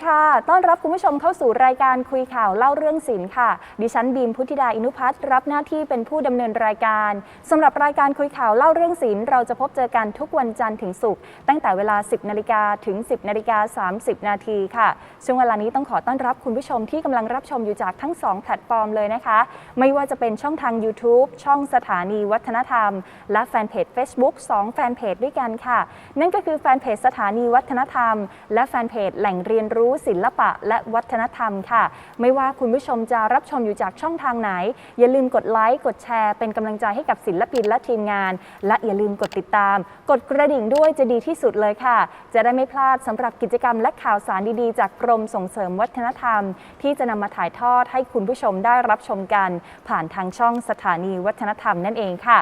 ดีค่ะ ต้อนรับคุณผู้ชมเข้าสู่รายการคุยข่าวเล่าเรื่องศิลป์ค่ะ ดิฉันบีมพุทธิดาอินุพัฒน์รับหน้าที่เป็นผู้ดำเนินรายการสำหรับรายการคุยข่าวเล่าเรื่องศิลป์เราจะพบเจอกันทุกวันจันทร์ถึงศุกร์ตั้งแต่เวลา 10นาฬิกาถึง 10นาฬิกา30 นาทีค่ะซึ่งเวลานี้ต้องขอต้อนรับคุณผู้ชมที่กำลังรับชมอยู่จากทั้ง 2 แพลตฟอร์มเลยนะคะ ไม่ว่าจะเป็นช่องทาง YouTube ช่องสถานีวัฒนธรรม และแฟนเพจ Facebook 2แฟนเพจด้วยกันค่ะ นั่นก็คือแฟนเพจสถานีวัฒนธรรม และแฟนเพจแหล่งเรียนรู้ศิลปะและวัฒนธรรมค่ะ ไม่ว่าคุณผู้ชมจะรับชมอยู่จากช่องทางไหน อย่าลืมกดไลค์ กดแชร์ เป็นกำลังใจให้กับศิลปินและทีมงาน และอย่าลืมกดติดตาม กดกระดิ่งด้วยจะดีที่สุดเลยค่ะ จะได้ไม่พลาดสำหรับกิจกรรมและข่าวสารดีๆ จากกรมส่งเสริมวัฒนธรรม ที่จะนำมาถ่ายทอดให้คุณผู้ชมได้รับชมกัน ผ่านทางช่องสถานีวัฒนธรรมนั่นเองค่ะ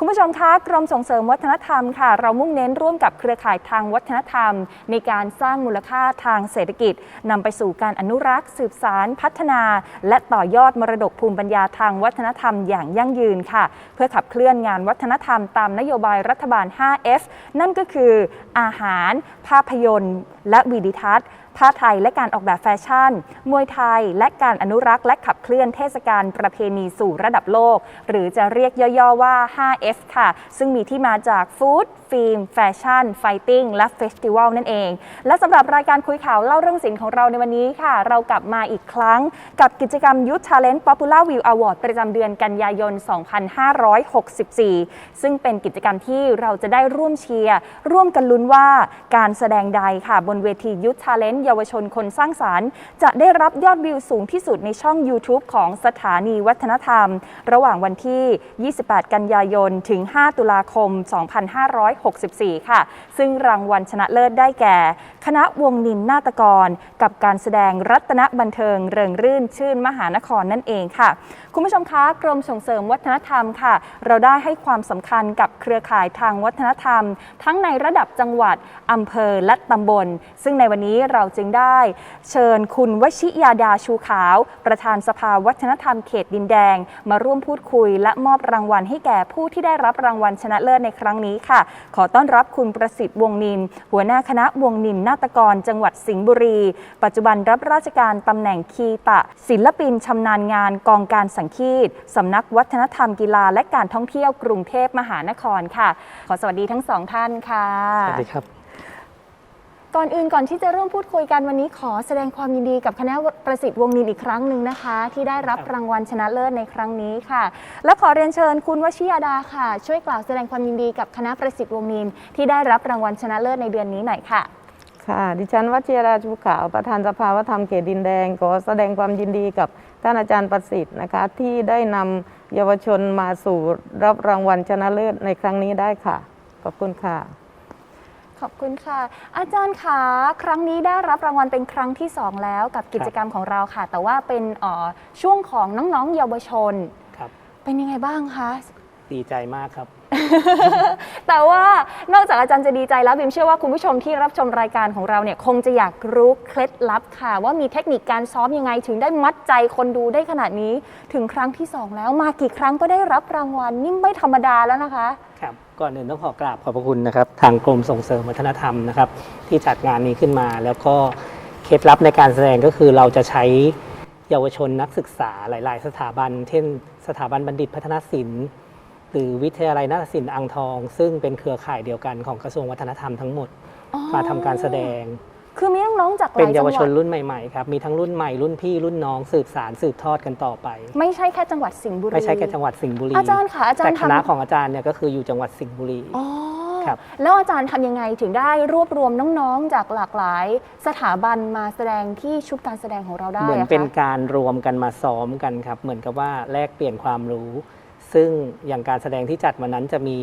คุณผู้ชมคะกรมส่งเสริมวัฒนธรรมค่ะ เรามุ่งเน้นร่วมกับเครือข่ายทางวัฒนธรรม ในการสร้างมูลค่าทางเศรษฐกิจนำไปสู่การอนุรักษ์ สืบสารพัฒนา และต่อยอดมรดกภูมิปัญญาทางวัฒนธรรมอย่างยั่งยืนค่ะ เพื่อขับเคลื่อนงานวัฒนธรรมตามนโยบายรัฐบาล 5F นั่นก็คืออาหาร ภาพยนตร์และวิดิทัศน์ผ้าไทยและการออกแบบแฟชั่น มวยไทย และการอนุรักษ์และขับเคลื่อนเทศกาลประเพณีสู่ระดับโลก หรือจะเรียกย่อๆว่า 5F ค่ะ ซึ่งมีที่มาจากฟู้ดฟิล์มแฟชั่น ไฟติ้ง และเฟสติวัลนั่นเอง และสำหรับรายการคุยข่าวเล่าเรื่องศิลป์ของเราในวันนี้ค่ะ เรากลับมาอีกครั้ง กับกิจกรรม Youth Talent Popular View Award ประจำเดือนกันยายน 2564 ซึ่งเป็นกิจกรรมที่เราจะได้ร่วมเชียร์ ร่วมกันลุ้นว่าการแสดงใดค่ะบนเวที Youth Talent เยาวชนคนสร้างสารรค์ จะได้รับยอดวิวสูงที่สุดในช่อง YouTube ของสถานีวัฒนธรรม ระหว่างวันที่ 28 กันยายน ถึง 5 ตุลาคม 2564 ค่ะ ซึ่งรางวัลชนะเลิศได้แก่ คณะวงนินนาตกร กับการแสดงรัตนบันเทิงเริงรื่นชื่นมหานครนั่นเองค่ะ คุณผู้ชมคะกรมส่งเสริมวัฒนธรรมค่ะ เราได้ให้ความสำคัญกับเครือข่ายทางวัฒนธรรม ทั้งในระดับจังหวัดอำเภอและตำบลซึ่งในวันนี้เราจึงได้เชิญคุณวชิยาดาชูขาว ประธานสภาวัฒนธรรมเขตดินแดง มาร่วมพูดคุย และมอบรางวัลให้แก่ผู้ที่ได้รับรางวัลชนะเลิศในครั้งนี้ค่ะ ขอต้อนรับคุณประสิทธิ์วงนิน หัวหน้าคณะวงนินนาตกร จังหวัดสิงห์บุรี ปัจจุบันรับราชการตำแหน่งคีตะ ศิลปินชำนาญงานกองการสังคีตสำนักวัฒนธรรมกีฬา และการท่องเที่ยวกรุงเทพมหานครค่ะ ขอสวัสดีทั้งสองท่านค่ะ สวัสดีครับ ก่อนอื่นก่อนที่จะเริ่มพูดคุยกันวันนี้ขอแสดงความยินดีกับคณะประสิทธิ์วงนินอีกครั้งหนึ่งนะคะ ที่ได้รับรางวัลชนะเลิศในครั้งนี้ค่ะ และขอเรียนเชิญคุณวชิยาดาค่ะ ช่วยกล่าวแสดงความยินดีกับคณะประสิทธิ์วงนินที่ได้รับรางวัลชนะเลิศในเดือนนี้หน่อยค่ะค่ะดิฉันวัชยราชูขาวประธานสภาวัฒนธรรมเขตดินแดงขอแสดงความยินดีกับท่านอาจารย์ประสิทธิ์นะคะที่ได้นำเยาวชนมาสู่รับรางวัลชนะเลิศในครั้งนี้ได้ค่ะขอบคุณค่ะ ขอบคุณค่ะ อาจารย์คะครั้งนี้ได้รับรางวัลเป็นครั้งที่ 2 แล้วกับกิจกรรมของเราค่ะ แต่ว่าเป็นเอ่อช่วงของน้องๆเยาวชน ครับ เป็นยังไงบ้างคะ ดีใจมากครับ แต่ว่านอกจากอาจารย์จะดีใจแล้วบิมเชื่อว่าคุณผู้ชมที่รับชมรายการของเราเนี่ยคงจะอยากรู้เคล็ดลับค่ะ ว่ามีเทคนิคการซ้อมยังไงถึงได้มัดใจคนดูได้ขนาดนี้ถึงครั้งที่ 2 แล้วมากี่ครั้งก็ได้รับรางวัลนี่ไม่ธรรมดาแล้วนะคะ ครับก่อนอื่นต้องขอกราบขอบพระคุณนะครับ ทางกรมส่งเสริมวัฒนธรรมนะครับที่จัดงานนี้ขึ้นมาแล้วก็เคล็ดลับในการแสดงก็คือเราจะใช้เยาวชนนักศึกษาหลาย ๆ สถาบัน เช่น สถาบันบัณฑิตพัฒนศิลป์ หรือวิทยาลัยนาฏศิลป์อ่างทอง ซึ่งเป็นเครือข่ายเดียวกันของกระทรวงวัฒนธรรมทั้งหมดอ๋อมาทำการแสดง คือมีน้องๆจากหเป็นลายเยาจังวหชวันดรุ่นใหม่ๆครับ มีทั้งรุ่นใหม่รุ่นพี่รุ่นน้องสืบสารสืบทอดกันต่อไป ไม่ใช่แค่จังหวัดสิงห์บุรีไม่ใช่แค่จังหวัดสิงห์บุรีอาจารย์ค่ะอาจารย์แต่คณะทำของอาจารย์เนี่ยก็คืออยู่จังหวัดสิงห์บุรี อ๋อครับ แล้วอาจารย์ทำยังไงถึงได้รวบรวมน้องๆจากหลากหลายสถาบันมาแสดงที่ชุดการแสดงของเราได้เหมือนอะคะ เป็นการรวมกันมาซ้อมกันครับ เหมือนกับว่าแลกเปลี่ยนความรู้ ซึ่งอย่างการแสดงที่จัดวันนั้นจะมี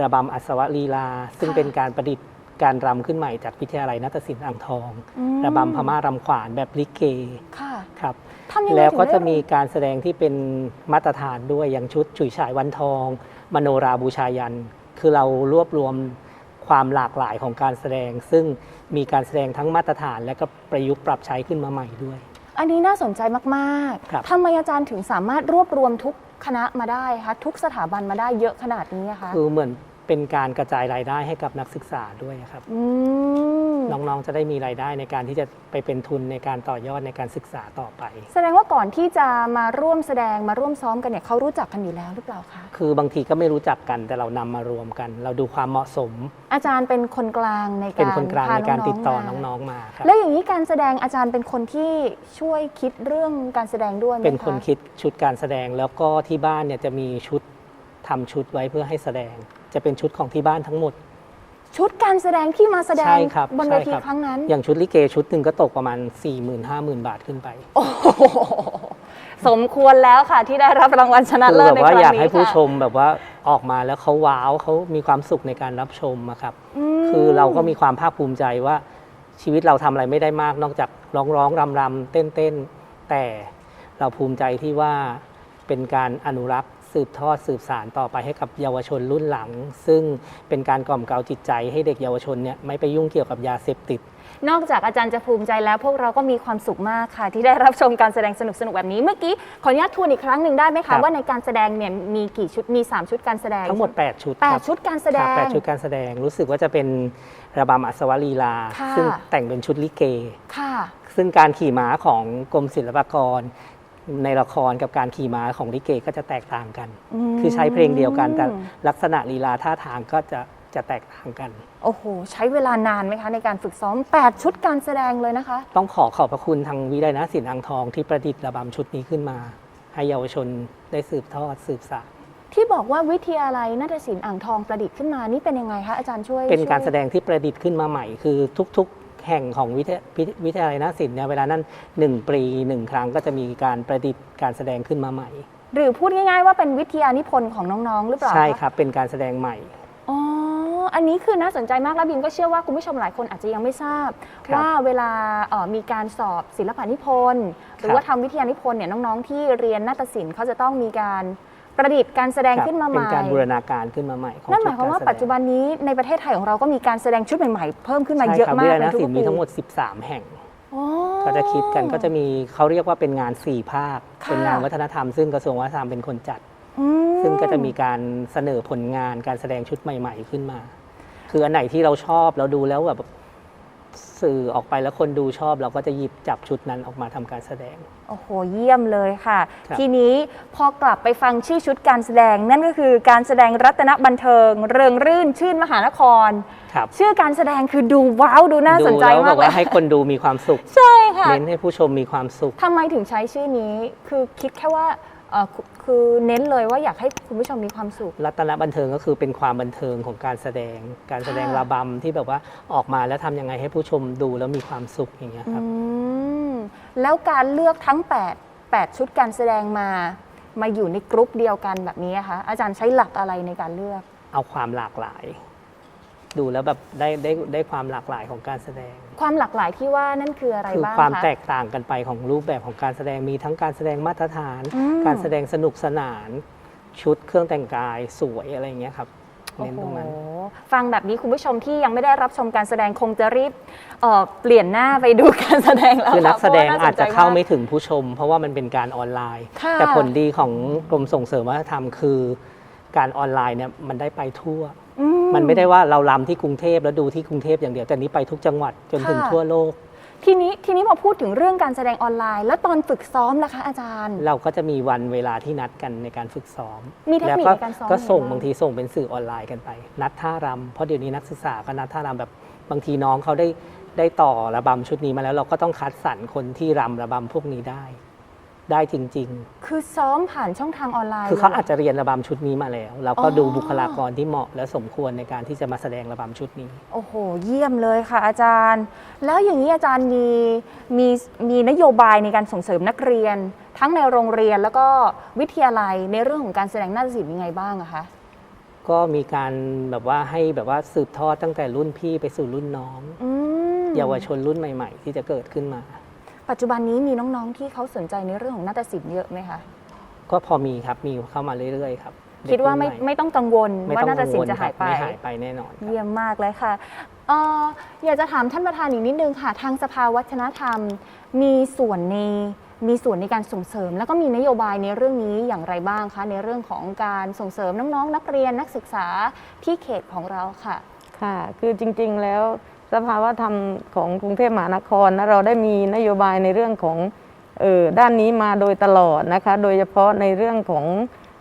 ระบำอัศวลีลา ซึ่งเป็นการประดิษฐ์การรำขึ้นใหม่จากวิทยาลัยนาฏศิลป์อ่างทองอืมระบำพม่ารำขวานแบบลิเกค่ะครับทำยังไงแล้วก็ถึงได้จะมีการแสดงที่เป็นมาตรฐานด้วยอย่างชุดฉุยฉายวันทอง มโนราบูชายัน คือเรารวบรวมความหลากหลายของการแสดง ซึ่งมีการแสดงทั้งมาตรฐาน และก็ประยุกต์ปรับใช้ขึ้นมาใหม่ด้วย อันนี้น่าสนใจมากครับๆทำไมอาจารย์ถึงสามารถรวบรวมทุก คณะมาได้คะทุกสถาบันมาได้เยอะขนาดนี้อะคะ คือเหมือน เป็นการกระจายรายได้ให้กับนักศึกษาด้วยครับ อืมน้องๆ จะได้มีรายได้ในการที่จะไปเป็นทุนในการต่อยอดในการศึกษาต่อไป แสดงว่าก่อนที่จะมาร่วมแสดงมาร่วมซ้อมกันเนี่ยเขารู้จักกันอยู่แล้วหรือเปล่าคะ คือบางทีก็ไม่รู้จักกันแต่เรานำมารวมกัน เราดูความเหมาะสม อาจารย์เป็นคนกลางในการเป็นคนกลางพในการติดต่อๆมาน้องๆมาครับ แล้วอย่างนี้การแสดงอาจารย์เป็นคนที่ช่วยคิดเรื่องการแสดงด้วยไหมะเป็นคนคิดชุดการแสดงแล้วก็ที่บ้านเนี่ยจะมีชุดทำชุดไว้เพื่อให้แสดง จะเป็นชุดของที่บ้านทั้งหมด ชุดการแสดงที่มาแสดใช่งครับบนเวใช่ทีครับครั้งนั้น อย่างชุดลิเกชุดหนึ่งก็ตกประมาณ 4 0 0 0 0 5 0 0 0 0 บาทขึ้นไปโอ้โหสมควรแล้วค่ะที่ได้รับรางวัลชนะคือเลิศแบบในคว่ารั้งอยากนี้ให้ผู้ค่ะชมแบบว่าออกมาแล้วเขาว้าวเขามีความสุขในการรับชมอะครับ มคือเราก็มีความภาคภูมิใจว่าชีวิตเราทำอะไรไม่ได้มากนอกจากร้องร้องรำรำเต้นเต้นแต่เราภูมิใจที่ว่าเป็นการอนุรักษ์ สืบทอดสืบสารต่อไปให้กับเยาวชนรุ่นหลัง ซึ่งเป็นการกล่อมเกลาจิตใจ ให้เด็กเยาวชนเนี่ยไม่ไปยุ่งเกี่ยวกับยาเสพติด นอกจากอาจารย์จะภูมิใจแล้วพวกเราก็มีความสุขมากค่ะ ที่ได้รับชมการแสดงสนุกๆแบบนี้เมื่อกี้ขออนุญาตทวนอีกครั้งหนึ่งได้ไหมครัคะบ ว่าในการแสดงเนี่ยมีกี่ชุดมี 3 ชุดการแสดงทั้งหมด 8 ชุดแปคดรับชุดการแสดครับง แปดชุดการแสดงรู้สึกว่าจะเป็นระบำอัศวลีลา ค่ะ ซึ่งแต่งเป็นชุดลิเก ค่ะ ซึ่งการขี่ม้าของกรมศิลปากร ในละครกับการขี่ม้าของลิเกก็จะแตกต่างกันมคือใช้เพลงเดียวกัน แต่ลักษณะลีลาท่าทางก็จะจะแตกต่างกัน โอ้โห ใช้เวลานานไหมคะในการฝึกซ้อม 8 ชุดการแสดงเลยนะคะ ต้องขอขอบพระคุณทางวิไลนาศิลป์อ่างทองที่ประดิษฐ์ระบำชุดนี้ขึ้นมา ให้เยาวชนได้สืบทอดสืบสานที่บอกว่าวิทยาลัยนาฏศิลป์อ่างทองประดิษฐ์ขึ้นมานี่เป็นยังไงคะอาจารย์ช่วยเป็นการช่วยแสดงที่ประดิษฐ์ขึ้นมาใหม่คือทุกๆ แห่งของวิทยวิวิทยาลัยนาฏศิลป์เนี่ยเวลานั้นหนึ่งปีหนึ่งครั้งก็จะมีการประดิษฐ์การแสดงขึ้นมาใหม่ หรือพูดง่ายๆว่าเป็นวิทยานิพนธ์ของน้องๆ หรือเปล่าะใช่ครับ เป็นการแสดงใหม่อ๋ออันนี้คือน่าสนใจมากและบิมก็เชื่อว่าคุณผู้ชมหลายคนอาจจะยังไม่ทราบครับว่าเวลาเอ่อมีการสอบศิลปานิพนธ์ หรือครับว่าทำวิทยานิพนธ์เนี่ยน้องๆ ที่เรียนนาฏศิลป์เขาจะต้องมีการ ประดิษฐ์การแสดงครับขึ้นมาใหเป็ม่นการบูรณาการขึ้นมาใหม่ของนั่นหมายความว่าชุดกรแสดงปัจจุบันนี้ในประเทศไทยของเราก็มีการแสดงชุดใหม่ๆ เพิ่มขึ้นมาใช่เยอะครับมาวิกทยาลัยในนาฏทุศิลกป์ๆมีปีทั้งหมด 13 แห่ง อ๋อ ก็จะคิดกันก็จะมีเขาเรียกว่าเป็นงาน 4 ภาค ค่ะ เป็นงานวัฒนธรรมซึ่งกระทรวงวัฒนธรรมเป็นคนจัด อืม ซึ่งก็จะมีการเสนอผลงานการแสดงชุดใหม่ ๆ ขึ้นมา คืออันไหนที่เราชอบเราดูแล้วแบบ สื่อออกไปแล้วคนดูชอบ เราก็จะหยิบจับชุดนั้นออกมาทำการแสดง โอ้โห เยี่ยมเลยค่ะ ครับ ทีนี้พอกลับไปฟังชื่อชุดการแสดง นั่นก็คือการแสดงรัตนบันเทิง เริงรื่นชื่นมหานคร ครับชื่อการแสดงคือดูว้าวดูน่าสนใจดูแล้วมาแบกบเลยว่าให้คนดูมีความสุข ใช่ค่ะเน้นให้ผู้ชมมีความสุข ทำไมถึงใช้ชื่อนี้ คือคิดแค่ว่า เอ่อคือคือเน้นเลยว่าอยากให้คุณผู้ชมมีความสุข รัตนบันเทิงก็คือเป็นความบันเทิงของการแสดง การแสดงค่ะ ระบำที่แบบว่าออกมาแล้วทำยังไงให้ผู้ชมดูแล้วมีความสุขอย่างเงี้ยครับ อืมแล้วการเลือกทั้ง 8 8 ชุดการแสดงมา มาอยู่ในกรุ๊ปเดียวกันแบบนี้นะคะอาจารย์ใช้หลักอะไรในการเลือก เอาความหลากหลาย ดูแล้วแบบได้ได้ได้ความหลากหลายของการแสดง ความหลากหลายที่ว่านั่นคืออะไรคือบ้างความคะแตกต่างกันไปของรูปแบบของการแสดงมีทั้งการแสดงมาตรฐาน อืม การแสดงสนุกสนาน ชุดเครื่องแต่งกายสวยอะไรอย่างเงี้ยครับโอ้เน้นโหตรงนั้น ฟังแบบนี้คุณผู้ชมที่ยังไม่ได้รับชมการแสดงคงจะรีบเอ่อเปลี่ยนหน้าไปดูการแสดงแล้วคือนักแสดงเพรว่อาจจะน่สนใจเข้ามกไม่ถึงผู้ชม เพราะว่ามันเป็นการออนไลน์ ค่ะ แต่ผลดีของกรมส่งเสริมวัฒนธรรมคือ การออนไลน์เนี่ยมันได้ไปทั่วอื มันไม่ได้ว่าเราลำที่กรุงเทพแล้วดูที่กรุงเทพอย่างเดียวแต่นี้ไปทุกจังหวัดจนถึงค่ะทั่วโลก ทีนี้ทีนี้พอพูดถึงเรื่องการแสดงออนไลน์ แล้วตอนฝึกซ้อมล่ะคะอาจารย์ เราก็จะมีวันเวลาที่นัดกันในการฝึกซ้อมมีเทคนิคแล้วในการซ้อมก็ส่งยังไงบ้างบางทีส่งเป็นสื่อออนไลน์กันไป นัดท่ารำเพราะเดี๋ยวนี้นักศึกษาก็นัดท่ารำแบบบางทีน้องเขาได้ได้ต่อระบำชุดนี้มาแล้วเราก็ต้องคัดสรรคนที่รำระบำพวกนี้ได้ ได้จริง คือซ้อมผ่านช่องทางออนไลน์ๆคือเขาลยอาจจะเรียนระบำชุดนี้มาแล้วเราก็อ๋อดูบุคลากรที่เหมาะและสมควรในการที่จะมาแสดงระบำชุดนี้ โอ้โห เยี่ยมเลยค่ะอาจารย์ แล้วอย่างนี้อาจารย์มีมีมีนโยบายในการส่งเสริมนักเรียน ทั้งในโรงเรียนแล้วก็วิทยาลัยในเรื่องของการแสดงนาฏศิลป์ยังไงบ้างอะคะ ก็มีการแบบว่าให้แบบว่าสืบทอดตั้งแต่รุ่นพี่ไปสู่รุ่นน้อง อืม เยาวชนรุ่นใหม่ ๆ ที่จะเกิดขึ้นมา ปัจจุบันนี้มีน้องๆที่เขาสนใจในเรื่องของนาฏศิลป์เยอะไหมคะ ก็พอมีครับมีเข้ามาเรื่อยๆครับคิดว่าไม่เกรุ่นใหไม่ต้องกังวลไม่ว่าต้องนาฏกังศิลวลป์จะครัหาบยไปไม่หายไปแน่นอนครับเยี่ยมมากเลยค่ะเอ่ออยากจะถามท่านประธานอีกนิดนึงค่ะ ทางสภาวัฒนธรรม มีส่วนในมีส่วนในการส่งเสริม แล้วก็มีนโยบายในเรื่องนี้อย่างไรบ้างคะในเรื่องของการส่งเสริมน้องๆ นักเรียนนักศึกษาที่เขตของเราค่ะ ค่ะ คือจริงๆแล้ว สสภาวธรรมของกรุงเทพมหานครนะเราได้มีนโยบายในเรื่องของเออด้านนี้มาโดยตลอดนะคะ โดยเฉพาะในเรื่องของ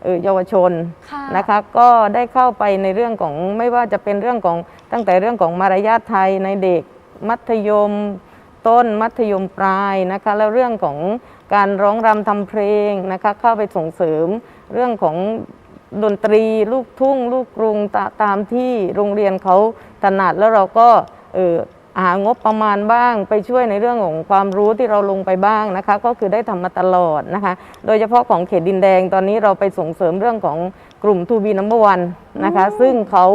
เออเยาวชนค่ะนะคะก็ได้เข้าไปในเรื่องของไม่ว่าจะเป็นเรื่องของตั้งแต่เรื่องของมารยาทไทยในเด็กมัธยมต้นมัธยมปลายนะคะแล้วเรื่องของการร้องรำทำเพลงนะคะเข้าไปส่งเสริมเรื่องของดนตรี ลูกทุ่ง ลูกกรุงตาตามที่โรงเรียนเขาถนัดแล้วเราก็ เออหางบประมาณบ้างไปช่วยในเรื่องของความรู้ที่เราลงไปบ้างนะคะ ก็คือได้ทำมาตลอดนะคะ โดยเฉพาะของเขตดินแดงตอนนี้เราไปส่งเสริมเรื่องของกลุ่มทูบีนัมเบอร์วันนะคะ ซึ่งเขา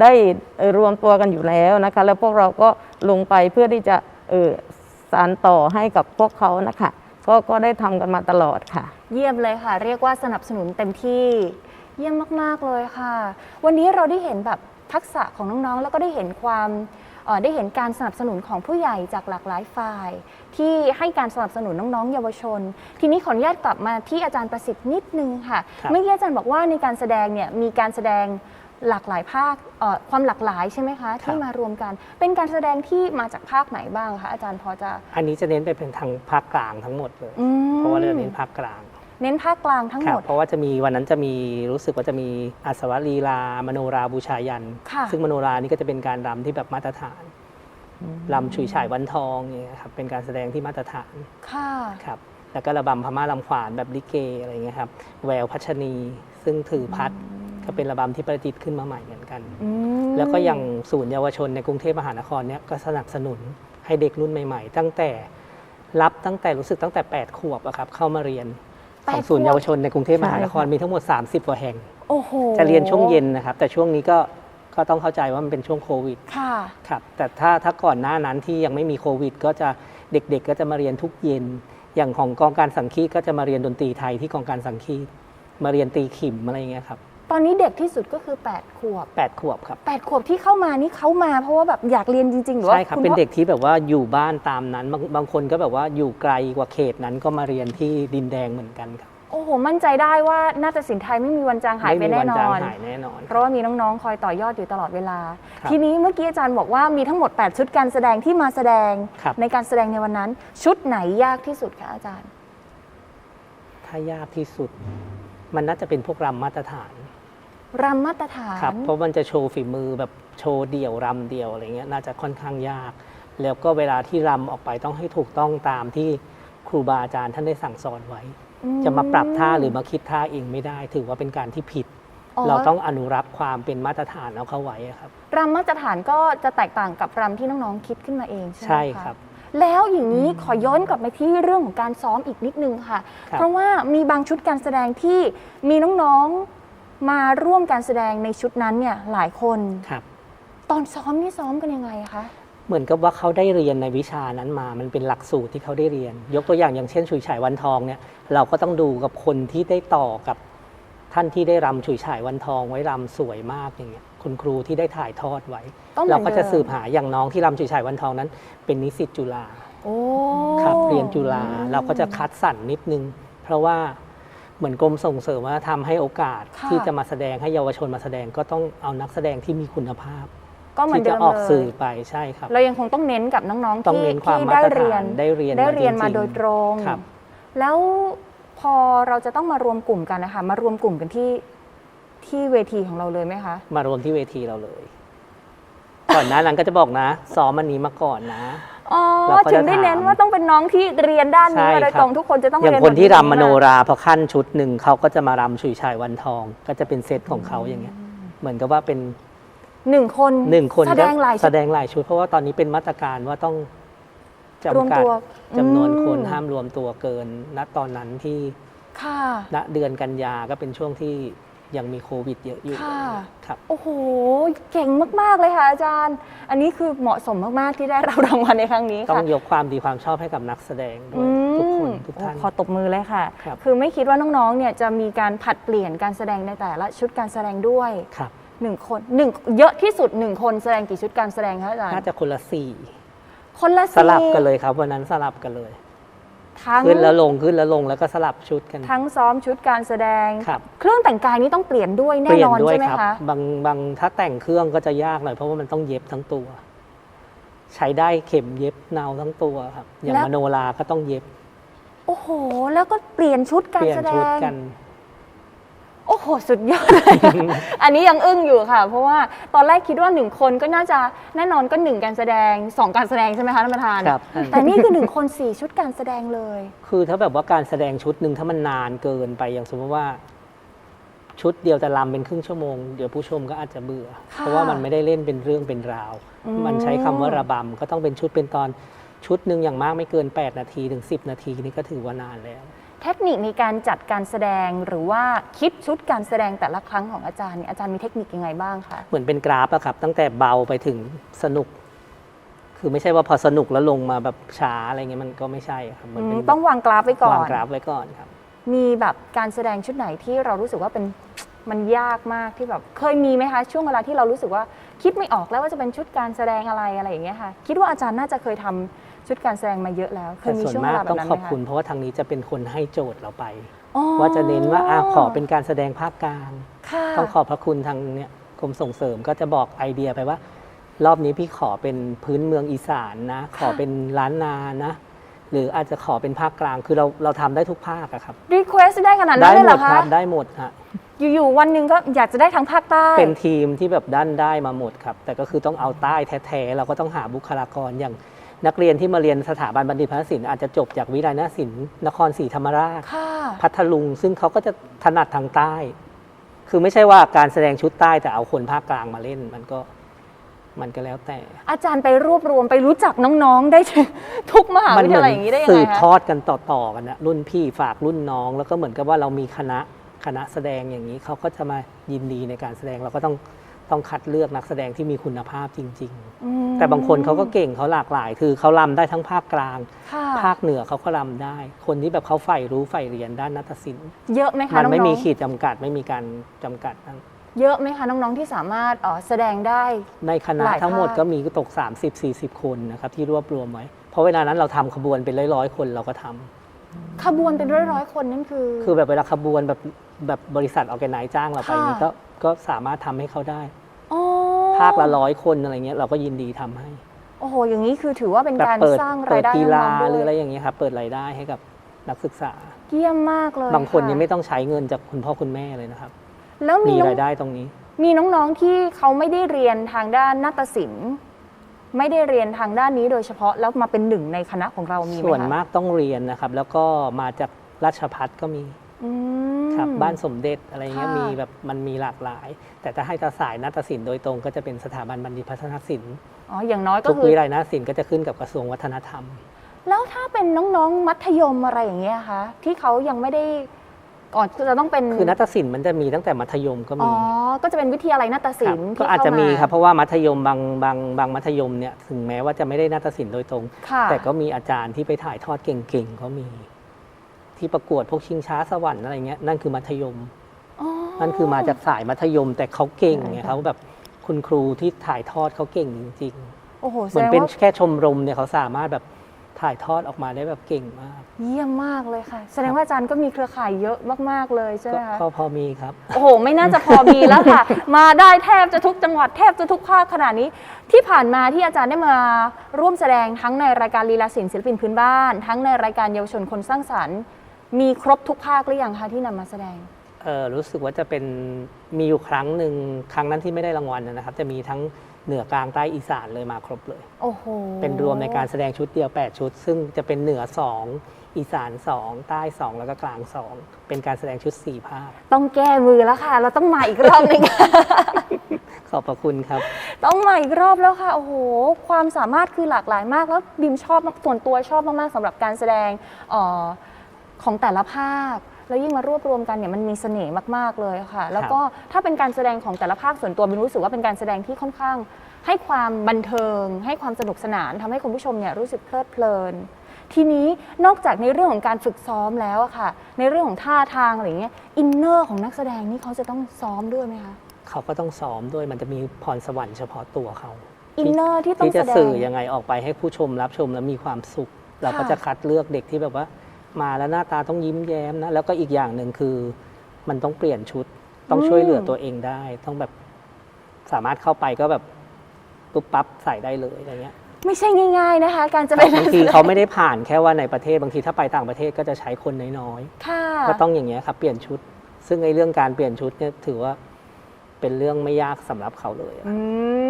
ได้เอ่อรวมตัวกันอยู่แล้วนะคะ แล้วพวกเราก็ลงไปเพื่อที่จะเออสานต่อให้กับพวกเขานะคะก็ก็ได้ทำกันมาตลอดค่ะ เยี่ยมเลยค่ะ เรียกว่าสนับสนุนเต็มที่ เยี่ยมมาก ๆ เลยค่ะ วันนี้เราได้เห็นแบบทักษะของน้องๆ แล้วก็ได้เห็นความเอ่อ ได้เห็นการสนับสนุนของผู้ใหญ่จากหลากหลายฝ่าย ที่ให้การสนับสนุนน้องๆ เยาวชน ทีนี้ขออนุญาตกลับมาที่อาจารย์ประสิทธิ์นิดนึงค่ะครับเมื่อกี้อาจารย์บอกว่าในการแสดงเนี่ยมีการแสดงหลากหลายภาคเอ่อความหลากหลายใช่ไหมคะที่มารวมกัน เป็นการแสดงที่มาจากภาคไหนบ้างคะอาจารย์พอจะ อันนี้จะเน้นไปเป็นทางภาคกลางทั้งหมดเลยอืมเพราะว่าเราเน้นภาคกลาง เน้นภาคกลางทั้งคหรัมบดเพราะว่าจะมีวันนั้นจะมีรู้สึกว่าจะมีอัศวลีลามโนราบูชายันค่ะซึ่งมโนรานี่ก็จะเป็นการรำที่แบบมาตรฐานรำฉุยฉายวันทองเนี่ยครับเป็นการแสดงที่มาตรฐานค่ะครับแล้วก็ระบำพม่าลำขวานแบบลิเกอะไรเงี้ยครับแววพัชนีซึ่งถือพัดก็เป็นระบำที่ประดิษฐ์ขึ้นมาใหม่เหมือนกันอืมแล้วก็อย่างศูนย์เยาวชนในกรุงเทพมหานครเนี่ยก็สนับสนุนให้เด็กรุ่นใหม่ ๆ ตั้งแต่รับตั้งแต่รู้สึกตั้งแต่ 8 ขวบอะครับเข้ามาเรียนแปด ของศูนย์เยาวชนในกรุงเทพมหานครใช่ค่ะมีทั้งหมด 30 กว่าแห่ง โอ้โหจะเรียนช่วงเย็นนะครับ แต่ช่วงนี้ก็ก็ต้องเข้าใจว่ามันเป็นช่วงโควิดค่ะครับแต่ถ้าถ้าก่อนหน้านั้นที่ยังไม่มีโควิด ก็จะเด็กๆ ก็จะมาเรียนทุกเย็น อย่างของกองการสังคีตก็จะมาเรียนดนตรีไทยที่กองการสังคีตมาเรียนตีขิมอะไรอย่างเงี้ยครับ ตอนนี้เด็กที่สุดก็คือ 8 ขวบแปดขวบครับ 8 ขวบที่เข้ามานี่เขามาเพราะว่าแบบอยากเรียนจริง ๆ หรือว่าใช่ครับณเป็นพ่อเด็กที่แบบว่าอยู่บ้านตามนั้น บางบางคนก็แบบว่าอยู่ไกลกว่าเขตนั้นก็มาเรียนที่ดินแดงเหมือนกันครับโอ้โห มั่นใจได้ว่านาฏศิลป์ไทยไม่มีวันจางหายไปไม่มีแน่วันนจางอน หายแน่นอน เพราะว่ามีน้องๆ คอยต่อยอดอยู่ตลอดเวลาครับทีนี้เมื่อกี้อาจารย์บอกว่ามีทั้งหมด 8 ชุดการแสดงที่มาแสดงครับในการแสดงในวันนั้น ชุดไหนยากที่สุดคะอาจารย์ ถ้ายากที่สุด มันน่าจะเป็นพวกรำมาตรฐาน รำมาตรฐาน ครับ เพราะมันจะโชว์ฝีมือแบบโชว์เดี่ยวรำเดี่ยวอะไรเงี้ยน่าจะค่อนข้างยาก แล้วก็เวลาที่รำออกไปต้องให้ถูกต้องตามที่ครูบาอาจารย์ท่านได้สั่งสอนไว้ อืจะมาปรับท่าหรือมาคิดท่าเองไม่ได้ ถือว่าเป็นการที่ผิดเราต้องอนุรักษ์ความเป็นมาตรฐานเอาเข้าไว้อะครับ รำมาตรฐานก็จะแตกต่างกับรำที่น้องๆคิดขึ้นมาเองใช่ไหมใช่ะครับ แล้วอย่างนี้ขอย้อนกลับไปที่เรื่องของการซ้อมอีกนิดนึงค่ะ ครับ เพราะว่ามีบางชุดการแสดงที่มีน้องๆ มาร่วมการแสดงในชุดนั้นเนี่ยหลายคน ครับ ตอนซ้อมนี่ซ้อมกันยังไงคะ เหมือนกับว่าเขาได้เรียนในวิชานั้นมา มันเป็นหลักสูตรที่เขาได้เรียน ยกตัวอย่างอย่างเช่น ฉุยฉายวันทองเนี่ย เราก็ต้องดูกับคนที่ได้ต่อกับท่านที่ได้รำฉุยฉายวันทองไว้รำสวยมากอย่างเงี้ย คุณครูที่ได้ถ่ายทอดไว้ ต้องเหมืเราอนก็จะเดิม สืบหาอย่างน้องที่รำฉุยฉายวันทองนั้น เป็นนิสิตจุฬา โอ้ ครับเรียนจุฬาเราก็จะคัดสรรนิดนึง เพราะว่า เหมือนกรมส่งเสริมว่าทำให้โอกาสค่ะ ที่จะมาแสดงให้เยาวชนมาแสดงก็ต้องเอานักแสดงที่มีคุณภาพ ก็เหมือนที่เดิจะมออกเลสื่อยไปใช่ครับ เรายังคงต้องเน้นกับน้องๆต้องที่เน้นความที่มาได้ตรฐานเรียนได้เรียนได้เรียนมาจริงๆโดยตรง ครับ แล้วพอเราจะต้องมารวมกลุ่มกันนะคะมารวมกลุ่มกันที่ที่เวทีของเราเลยไหมคะ มารวมที่เวทีเราเลย ก่อนหน้านั้นก็จะบอกนะซ้อมมันนี้มาก่อนนะ อ๋อเราก็จะถึงได้เน้นถาม ว่าต้องเป็นน้องที่เรียนด้านนี้ใช่มาโดยครับตรงทุกคนจะต้องอย่างเรียนคนที่แบบรำมโนราพอขั้นชุดหนึ่งเขาก็จะมารำฉุยฉายวันทอง ก็จะเป็นเซตของเขาอย่างเงี้ยเหมือนกับว่าเป็นหนึ่งคนหนึ่งคนแสดงหลายแสดงหลายชุด เพราะว่าตอนนี้เป็นมาตรการว่าต้องรวมจำกัดตัวจำนวนคนอืม ห้ามรวมตัวเกิน ณตอนนั้นที่ค่ะ ณเดือนกันยาก็เป็นช่วงที่ ยังมีโควิดเยอะอยู่ค่ะ ครับ โอ้โห เก่งมาก ๆ เลยค่ะอาจารย์ อันนี้คือเหมาะสมมาก ๆ ที่ได้รับรางวัลในครั้งนี้ต้อค่ะ งยกความดีความชอบให้กับนักแสดงด้วยทุกคนทุกท่านโอ้ขอตบมือเลยค่ะครับคือไม่คิดว่าน้องๆ เนี่ยจะมีการผลัดเปลี่ยนการแสดงในแต่ละชุดการแสดงด้วยครับ หนึ่งคนหนึ่งเยอะที่สุดหนึ่งคนแสดงกี่ชุดการแสดงคะอาจารย์น่าจะคนละสี่คนละสลับกันเลยครับวันนั้นสลับกันเลย ทั้งขึ้นแล้วลงขึ้นแล้วลงแล้วก็สลับชุดกัน ทั้งซ้อมชุดการแสดง ครับเครื่องแต่งกายนี้ต้องเปลี่ยนด้วยเปแน่ลี่ยนนอนด้วยใช่ไหมครับคะบางบางถ้าแต่งเครื่องก็จะยากหน่อยเพราะว่ามันต้องเย็บทั้งตัว ใช้ได้เข็มเย็บเนาทั้งตัวครับอย่างแล้วมโนราก็ต้องเย็บโอ้โห แล้วก็เปลี่ยนชุดเปการลี่ยนแสดชุดง กัน โอ้โห สุดยอดเลย อันนี้ยังอึ้งอยู่ค่ะ เพราะว่าตอนแรกคิดว่าหนึ่งคนก็น่าจะแน่นอนก็หนึ่งการแสดงสองการแสดงใช่ไหมคะท่านประธาน ครับ แต่นี่คือหนึ่งคนสี่ชุดการแสดงเลย คือถ้าแบบว่าการแสดงชุดหนึ่งถ้ามันนานเกินไปอย่างสมมติว่า ชุดเดียวแต่ลำเป็นครึ่งชั่วโมงเดี๋ยวผู้ชมก็อาจจะเบื่อค่ะเพราะว่ามันไม่ได้เล่นเป็นเรื่องเป็นราว อืม มันใช้คำว่าระบำก็ต้องเป็นชุดเป็นตอนชุดหนึ่งอย่างมากไม่เกิน 8 นาทีถึง 10 นาทีนี่ก็ถือว่านานแล้ว เทคนิคในการจัดการแสดงหรือว่าคิดชุดการแสดงแต่ละครั้งของอาจารย์เนี่ยอาจารย์มีเทคนิคยังไงบ้างคะเหมือนเป็นกราฟอะครับ ตั้งแต่เบาไปถึงสนุก คือไม่ใช่ว่าพอสนุกแล้วลงมาแบบช้าอะไรเงี้ยมันก็ไม่ใช่ครับมันเป็นอืมต้องวางกราฟไว้ก่อวางนกราฟไว้ก่อนครับ มีแบบการแสดงชุดไหนที่เรารู้สึกว่าเป็นมันยากมากที่แบบเคยมีไหมคะช่วงเวลาที่เรารู้สึกว่าคิดไม่ออกแล้วว่าจะเป็นชุดการแสดงอะไรอะไรอย่างเงี้ยค่ะ คิดว่าอาจารย์น่าจะเคยทำ ชุดการแสดงมาเยอะแล้วเคแต่ยมีส่วนช่วงมาเวกลาแบต้อบงนั้นขไหอมบคะ คุณเพราะว่าทางนี้จะเป็นคนให้โจทย์เราไป อ๋อว่าจะเน้นว่าอะขอเป็นการแสดงภาคกลาง ค่ะต้องขอบพระคุณทางเนี่ยกรมส่งเสริมก็จะบอกไอเดียไปว่า รอบนี้พี่ขอเป็นพื้นเมืองอีสานนะ ขอเป็นล้านนานะ หรืออาจจะขอเป็นภาคกลางคือเราเราทำได้ทุกภาคอะครับ รีเควสได้ขนาดนั้ได้นเลยหเหมรอดคะครับได้หมดฮะอยู่ๆวันหนึ่งก็อยากจะได้ทั้งภาคใต้เป็นทีมที่แบบด้านได้มาหมดครับ แต่ก็คือต้องเอาใต้แท้ๆเราก็ต้องหาบุคลากรอย่าง นักเรียนที่มาเรียนสถาบันบัณฑิตพัฒนศิลป์อาจจะจบจากวิทยาลัยนาฏศิลป์นครศรีธรรมราชค่ะ พัทลุง ซึ่งเขาก็จะถนัดทางใต้ คือไม่ใช่ว่าการแสดงชุดใต้แต่เอาคนภาคกลางมาเล่นมันก็มันก็แล้วแต่ อาจารย์ไปรวบรวมไปรู้จักน้องๆ ได้ทุกมหามัวิทเหมืยาลัยอย่างนี้ได้ยังสืไงบคะทอดกันต่อๆกันนะรุ่นพี่ฝากรุ่นน้อง แล้วก็เหมือนกับว่าเรามีคณะคณะแสดงอย่างนี้เขาก็จะมายินดีในการแสดงเราก็ต้อง ต้องคัดเลือกนักแสดงที่มีคุณภาพจริงอืมๆแต่บางคนเขาก็เก่งเขาหลากหลาย คือเขาลำได้ทั้งภาคกลางค่ะภาคเหนือเขาก็ลำได้ คนที่แบบเขาใฝ่รู้ใฝ่เรียนด้านนัตศิลป์เยอะไหมคะมันน้องๆไม่มีขีดจำกัดไม่มีการจำกัดนะเยอะไหมคะน้องๆที่สามารถเอ่อแสดงได้ ในคณะหลายทั้งหมดภาคก็มีตก 30-40 คนนะครับที่รวบรวมไว้ เพราะเวลานั้นเราทำขบวนเป็นร้อยๆคนเราก็ทำขบวนเป็นร้อยๆคนนั่นคือ คือแบบเวลาขบวนแบบแบบบริษัทออแกไนจ้างเราไปค่ะนี่ก็ก็สามารถทำให้เขาได้ อ๋อภาคละร้อยคนอะไรเงี้ยเราก็ยินดีทำให้โอ้โห อย่างนี้คือถือว่าเป็นแบบการเปิดสร้างเปิราดยได้กีฬาให้น้งๆหรืออะไรด้วยอย่างเงี้ยครับเปิดรายได้ให้กับนักศึกษา เยี่ยมมากเลยบางคนค่ะยังไม่ต้องใช้เงินจากคุณพ่อคุณแม่เลยนะครับ แล้วมีมีน้องรายได้ตรงนี้ มีน้องๆที่เขาไม่ได้เรียนทางด้านนาฏศิลป์ไม่ได้เรียนทางด้านนี้โดยเฉพาะแล้วมาเป็นหนึ่งในคณะของเรามีไหมคะส่วนมากต้องเรียนนะครับ แล้วก็มาจากราชพัฒก็มี อืม ครับบ้านสมเด็จอะไรเงี้ยค่ะ มีแบบมันมีหลากหลาย แต่ถ้าให้ตาสายนาฏศิลป์โดยตรงก็จะเป็นสถาบันบัณฑิตพัฒนศิลป์อ๋ออย่างน้อยก็ทุกคือวิทยาลัยนาฏศิลป์ก็จะขึ้นกับกระทรวงวัฒนธรรม แล้วถ้าเป็นน้องๆ มัธยมอะไรอย่างเงี้ยคะที่เขายังไม่ได้ก่อนคือจะต้องเป็นคือนาฏศิลป์มันจะมีตั้งแต่มัธยมก็อ๋มีอก็จะเป็นวิทยาลัยนาฏศิลป์ครับก็ที่อาจจะเข้มีครับเพราะว่ามัธยมบางบางบางมัธยมเนี่ยถึงแม้ว่าจะไม่ได้นาฏศิลป์โดยตรง ค่ะแต่ก็มีอาจารย์ที่ไปถ่ายทอดเก่งๆก็มี ที่ประกวดพวกชิงช้าสวรรค์อะไรเงี้ยนั่นคือมัธยมอ๋อนั่นคือมาจากสายมัธยมแต่เขาเก่งไงเขาแบบคุณครูที่ถ่ายทอดเขาเก่งจริงโอ้โหๆแสเหมือดนงเป็นว่าแค่ชมรมเนี่ยเขาสามารถแบบถ่ายทอดออกมาได้แบบเก่งมาก เยี่ยมมากเลยค่ะ แสดงว่าอาจารย์ก็มีเครือข่ายเยอะมาก ๆ เลยใช่ไหก็มคะก็พอมีครับ โอ้โห ไม่น่าจะพอมีแล้วค่ะ มาได้แทบจะทุกจังหวัดแทบจะทุกภาคขนาดนี้ ที่ผ่านมาที่อาจารย์ได้มาร่วมแสดงทั้งในรายการลีลาศิลป์ศิลปินพื้นบ้าน ทั้งในรายการเยาวชนคนสร้างสรรค์ มีครบทุกภาคหรือยังคะที่นำมาแสดง เออรู้สึกว่าจะเป็นมีอยู่ครั้งหนึ่งครั้งนั้นที่ไม่ได้รางวัลนะครับ จะมีทั้งเหนือกลางใต้อีสานเลยมาครบเลย โอ้โหเป็นรวมในการแสดงชุดเดียว 8 ชุด ซึ่งจะเป็นเหนือ 2 อีสาน 2 ใต้ 2 แล้วก็กลาง 2 เป็นการแสดงชุด 4 ภาค ต้องแก้มือแล้วค่ะ เราต้องมาอีกรอบหนึง ขอบพระคุณครับ ต้องมาอีกรอบแล้วค่ะ โอ้โห ความสามารถคือหลากหลายมาก แล้วบิมชอบมากส่วนตัวชอบมาก ๆสำหรับการแสดงเออ ของแต่ละภาค แล้วยิ่งมารวบรวมกันเนี่ยมันมีเสน่ห์มากๆเลยค่ะ แล้วก็ถ้าเป็นการแสดงของแต่ละภาคส่วนตัวบิมรู้สึกว่าเป็นการแสดงที่ค่อนข้าง ให้ความบันเทิง ให้ความสนุกสนานทำให้คุณผู้ชมเนี่ยรู้สึกเพลิดเพลิน ทีนี้นอกจากในเรื่องของการฝึกซ้อมแล้วอะค่ะ ในเรื่องของท่าทางอะไรอย่างเงี้ยอินเนอร์ของนักแสดงนี่เขาจะต้องซ้อมด้วยไหมคะเขาก็ต้องซ้อมด้วยมันจะมีพรสวรรค์เฉพาะตัวเขาอินเนอร์ที่ต้องที่แสจะดสื่งอยังไงออกไปให้ผู้ชมรับชมแล้วมีความสุข เราก็ค่ะ จะคัดเลือกเด็กที่แบบว่า มาแล้วหน้าตาต้องยิ้มแย้มนะแล้วก็อีกอย่างหนึ่งคือ มันต้องเปลี่ยนชุด ต้องช่วยเหลือตัวเองได้ ต้องแบบสามารถเข้าไปก็แบบปุ๊บปั๊บใส่ได้เลยอะไรเงี้ยไม่ใช่ง่าย ๆนะคะ การจะคเป็รันบนับากงแสทีดงเขาไม่ได้ผ่านแค่ว่าในประเทศบางทีถ้าไปต่างประเทศก็จะใช้คนน้อยค่ะๆก็ต้องอย่างเงี้ยครับเปลี่ยนชุด ซึ่งไอ้เรื่องการเปลี่ยนชุดเนี่ยถือว่าเป็นเรื่องไม่ยากสำหรับเขาเลยอะอืม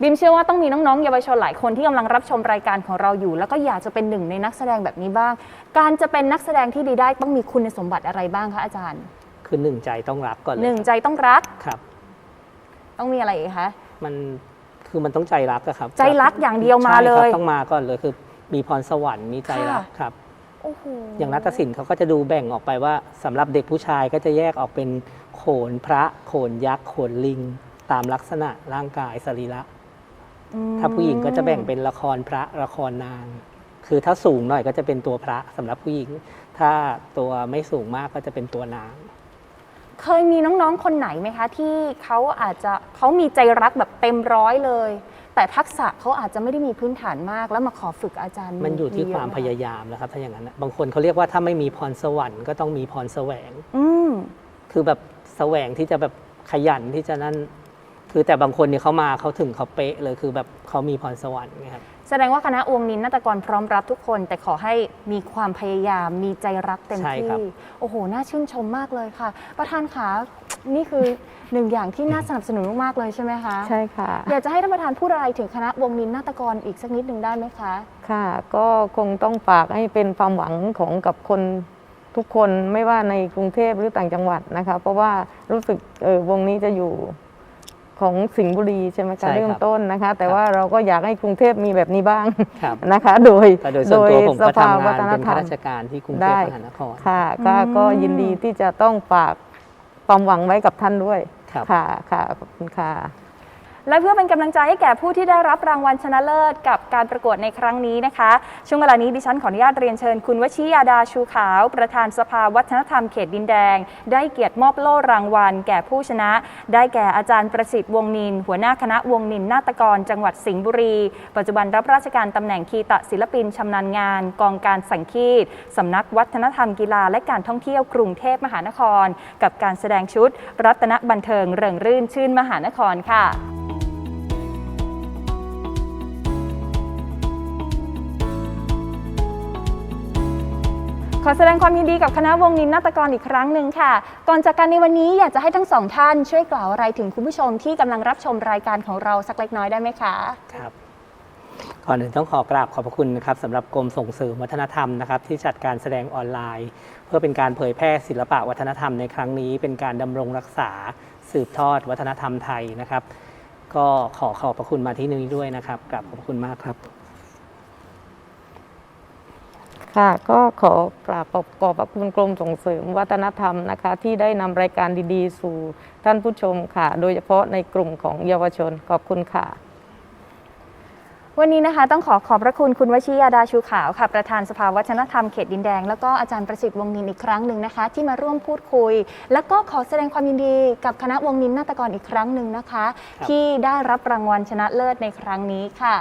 บิมเชื่อว่าต้องมีน้องๆเยาวชนหลายคนที่กำลังรับชมรายการของเราอยู่ แล้วก็อยากจะเป็นหนึ่งในนักแสดงแบบนี้บ้าง การจะเป็นนักแสดงที่ดีได้ต้องมีคุณสมบัติอะไรบ้างคะอาจารย์ คือหนึ่งใจต้องรักก่อนเลหยนึ่งใจต้องรักครับ ต้องมีอะไรอีกคะมันคือมันต้องใจรักอะครับ ใจรักอย่างเดียวมาใช่เลครับยต้องมาก่อนเลยคือมีพรสวรรค์มีใจรักค่ะครับโอ้โหอย่างนัตศิลป์เขาก็จะดูแบ่งออกไปว่าสำหรับเด็กผู้ชายก็จะแยกออกเป็นโขนพระ โขนยักษ์ โขนลิง ตามลักษณะร่างกายสรีระอืมถ้าผู้หญิงก็จะแบ่งเป็นละครพระละครนาง คือถ้าสูงหน่อยก็จะเป็นตัวพระสำหรับผู้หญิง ถ้าตัวไม่สูงมากก็จะเป็นตัวนาง เคยมีน้องๆคนไหนไหมคะ ที่เขาอาจจะเขามีใจรักแบบเต็มร้อยเลย แต่ทักษะเขาอาจจะไม่ได้มีพื้นฐานมากแล้วมาขอฝึกอาจารย์ มันอยู่ที่เะความไหพยายามนะครับ ถ้าอย่างนั้นนะบางคนเขาเรียกว่าถ้าไม่มีพรสวรรค์ก็ต้องมีพรแสวง อืมคือแบบแสวงที่จะแบบขยันที่จะนั่น คือแต่บางคนเนี่ยเขามาเขาถึงเขาเป๊ะเลยคือแบบเขามีพรสวรรค์ไงครับแสดงว่าคณะอวงนินนาตกรพร้อมรับทุกคน แต่ขอให้มีความพยายามมีใจรักเต็มใช่ครับที่โอ้โหน่าชื่นชมมากเลยค่ะ ประธานขานี่คือหนึ่งอย่างที่น่าสนับสนุนมากๆเลยใช่ไหมคะใช่ค่ะ อยากจะให้ท่านประธานพูดอะไรถึงคณะวงนินนาตกรอีกสักนิดหนึ่งได้ไหมคะค่ะ ก็คงต้องฝากให้เป็นความหวังของกับคนทุกคนไม่ว่าในกรุงเทพหรือต่างจังหวัดนะคะ เพราะว่ารู้สึกเออวงนี้จะอยู่ ของสิงห์บุรีใช่ไหมใช่ครับคะเริ่มต้นนะคะ แต่ครับว่าเราก็อยากให้กรุงเทพมีแบบนี้บ้างครับ นะคะ โดยแต่โดยส่วนตัวผมก็สภาทำวังานฒนเป็นธรรข้ามราชการที่กรุงเทพได้มหานคร ค่ะก็อืมก็ยินดีที่จะต้องฝากความหวังไว้กับท่านด้วยครับ ค่ะค่ะขอบคุณค่ะ และเพื่อเป็นกำลังใจให้แก่ผู้ที่ได้รับรางวัลชนะเลิศ กับการประกวดในครั้งนี้นะคะ ช่วงเวลานี้ดิฉันขออนุญาตเรียนเชิญคุณวชิยาดาชูขาว ประธานสภาวัฒนธรรมเขตดินแดง ได้เกียรติมอบโล่รางวัล แก่ผู้ชนะ ได้แก่อาจารย์ประสิทธิ์วงนิน หัวหน้าคณะวงนินนาฏกร จังหวัดสิงห์บุรี ปัจจุบันรับราชการตำแหน่งคีตศิลปินชำนาญงาน กองการสังคีตสำนักวัฒนธรรมกีฬา และการท่องเที่ยวกรุงเทพมหานคร กับการแสดงชุด รัตนบันเทิงเริงรื่นชื่นมหานครค่ะ อแสดงความยินดีกับคณะวงนินนาตกรอีกครั้งหนึ่งค่ะ ก่อนจากกันในวันนี้อยากจะให้ทั้งสองท่านช่วยกล่าวอะไรถึงคุณผู้ชมที่กำลังรับชมรายการของเราสักเล็กน้อยได้ไหมคะครับก่อนอื่นต้องขอกราบขอบพระคุณนะครับสำหรับกรมส่งเสริมวัฒนธรรมนะครับที่จัดการแสดงออนไลน์ เพื่อเป็นการเผยแพร่ศิลปะวัฒนธรรมในครั้งนี้ เป็นการดำรงรักษาสืบทอดวัฒนธรรมไทยนะครับ ก็ขอขอบพระคุณมาที่นี้ด้วยนะครับกราบขอบพระคุณมากครับ ค่ะก็ขอกราบขอบขอบพระคุณกรมส่งเสริมวัฒนธรรมนะคะ ที่ได้นำรายการดีๆ สู่ท่านผู้ชมค่ะ โดยเฉพาะในกลุ่มของเยาวชนขอบคุณค่ะ วันนี้นะคะต้องขอขอบพระคุณคุณวชิยาดาชูขาวค่ะ ประธานสภาวัฒนธรรมเขตดินแดง แล้วก็อาจารย์ประสิทธิ์วงนินอีกครั้งหนึ่งนะคะ ที่มาร่วมพูดคุย แล้วก็ขอแสดงความยินดีกับคณะวงนินนาตกรอีกครั้งหนึ่งนะคะครับที่ได้รับรางวัลชนะเลิศในครั้งนี้ค่ะ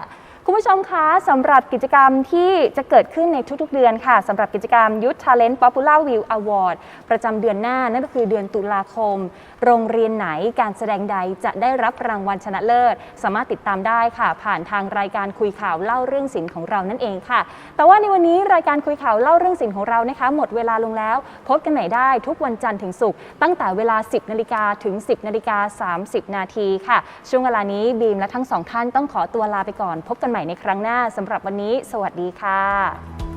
คุณผู้ชมคะสำหรับกิจกรรมที่จะเกิดขึ้นในทุกๆเดือนค่ะสำหรับกิจกรรม Youth Talent Popular View Award ประจำเดือนหน้านั่นก็คือเดือนตุลาคม โรงเรียนไหนการแสดงใดจะได้รับรางวัลชนะเลิศ สามารถติดตามได้ค่ะ ผ่านทางรายการคุยข่าวเล่าเรื่องศิลป์ของเรานั่นเองค่ะ แต่ว่าในวันนี้รายการคุยข่าวเล่าเรื่องศิลป์ของเรานะคะ หมดเวลาลงแล้ว พบกันใหม่ได้ทุกวันจันทร์ถึงศุกร์ตั้งแต่เวลา 10นาฬิกาถึง 10นาฬิกา30 นาทีค่ะ ช่วงเวลานี้บีมและทั้งสองท่านต้องขอตัวลาไปก่อนพบกันกันใหม่ในครั้งหน้าสำหรับวันนี้ สวัสดีค่ะ